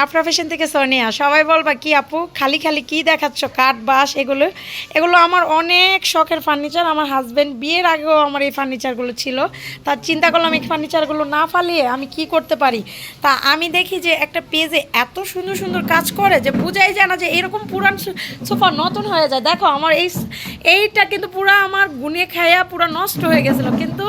আপনার ফ্যাশন থেকে সোনিয়া সবাই বলবা, কি আপু, খালি খালি কি দেখাচ্ছ? কাঠ, বাঁশ, এগুলো? এগুলো আমার অনেক শখের ফার্নিচার আমার হাজব্যান্ড বিয়ের আগেও আমার এই ফার্নিচারগুলো ছিল। তার চিন্তা করলাম, এই ফার্নিচারগুলো না ফালিয়ে আমি কি করতে পারি? তা আমি দেখি যে একটা পেজে এত সুন্দর সুন্দর কাজ করে যে বোঝাই যায় না যে এরকম পুরান সোফা নতুন হয়ে যায়। দেখো, আমার এই এইটা কিন্তু পুরো আমার গুনে খাইয়া পুরো নষ্ট হয়ে গেছিল। কিন্তু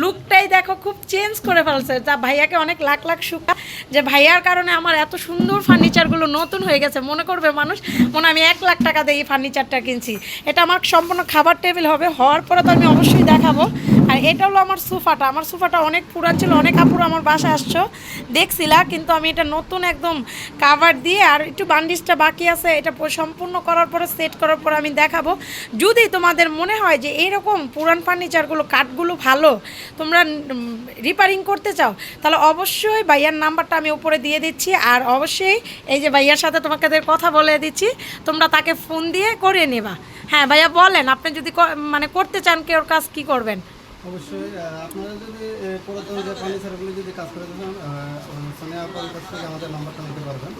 লুকটাই দেখো, খুব চেঞ্জ করে ফেলছে। তা ভাইয়াকে অনেক লাখ লাখ শুকা যে ভাইয়ার কারণে আমার এত সুন্দর ফার্নিচারগুলো নতুন হয়ে গেছে। মনে করবে মানুষ, মনে আমি এক লাখ টাকা দিয়ে এই ফার্নিচারটা কিনছি। এটা আমার সম্পূর্ণ খাবার টেবিল হবে, হওয়ার পরে তো আমি অবশ্যই দেখাবো। আর এটা হলো আমার সোফাটা। আমার সোফাটা অনেক পুরান ছিল, অনেক আপুর আমার বাসায় আসছো। দেখছিলা, কিন্তু আমি এটা নতুন একদম কাভার দিয়ে আর একটু বান্ডিসটা বাকি আছে, এটা সম্পূর্ণ করার পরে সেট করার পরে আমি দেখাবো। যদি তোমাদের মনে হয় যে এইরকম পুরান ফার্নিচারগুলো কাঠগুলো ভালো, তোমরা রিপেয়ারিং করতে চাও, তাহলে অবশ্যই ভাইয়ার নাম্বারটা আমি উপরে দিয়ে দিচ্ছি। আর অবশ্যই এই যে ভাইয়ার সাথে তোমাকে কথা বলে দিচ্ছি, তোমরা তাকে ফোন দিয়ে করে নেবা। হ্যাঁ ভাইয়া বলেন, আপনি যদি মানে করতে চান, কেউ কাজ কি করবেন? অবশ্যই আপনারা যদি পুরাতন যে ফার্নিচারগুলো যদি কাজ করে দেন সোনিয়া আপনার কাছ থেকে আমাদের নাম্বারটা নিতে পারবেন।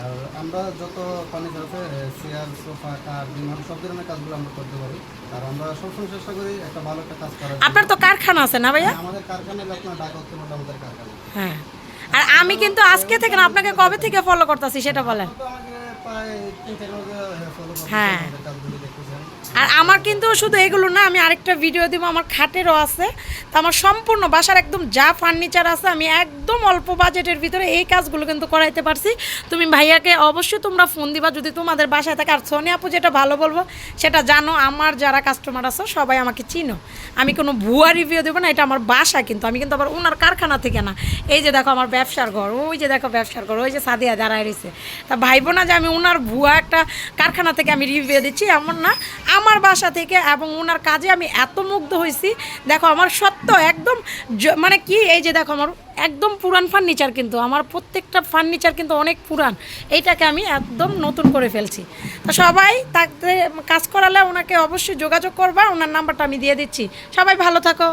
আর আমরা যত ফার্নিচার আছে চেয়ার সোফা কার বিমান সব ধরনের কাজগুলো আমরা করতে পারি। আর আমরা সবসময় চেষ্টা করি একটা ভালো একটা কাজ করার আপনার তো কারখানা আছে না ভাইয়া? আমাদের কারখানায় আপনার ঢাকা উত্তর মোটা আমাদের কারখানা। হ্যাঁ। আর আমি কিন্তু আজকে থেকে না আপনাকে কবে থেকে ফলো করতেছি সেটা বলেন। হ্যাঁ। আর আমার কিন্তু শুধু এগুলো না আমি আরেকটা ভিডিও দিব আমার খাটেরও আছে। তো আমার সম্পূর্ণ বাসার একদম যা ফার্নিচার আছে আমি একদম অল্প বাজেটের ভিতরে এই কাজগুলো কিন্তু করাইতে পারছি। তুমি ভাইয়াকে অবশ্যই তোমরা ফোন দিবা যদি তোমাদের বাসায় থাকে। আর সোনি আপু যেটা ভালো বলব সেটা জানো আমার যারা কাস্টমার আছে সবাই আমাকে চিনো। আমি কোনো ভুয়া রিভিউ দেবো না এটা আমার বাসা কিন্তু। আমি কিন্তু আবার ওনার কারখানা থেকে না। এই যে দেখো আমার ব্যবসার ঘর ওই যে দেখো ব্যবসার ঘর ওই যে সাদিয়া দাঁড়ায় রয়েছে। তা ভাইবো না যে আমি ওনার ভুয়া একটা কারখানা থেকে আমি রিভিউ দিচ্ছি, এমন না। আমার বাসা থেকে এবং ওনার কাজে আমি এত মুগ্ধ হয়েছি। দেখো, আমার সত্য একদম মানে কি, এই যে দেখো, আমার একদম পুরান ফার্নিচার কিন্তু, আমার প্রত্যেকটা ফার্নিচার কিন্তু অনেক পুরান। এইটাকে আমি একদম নতুন করে ফেলছি। তো সবাই তাকে কাজ করালে ওনাকে অবশ্যই যোগাযোগ করবা ওনার নাম্বারটা আমি দিয়ে দিচ্ছি। সবাই ভালো থাকো।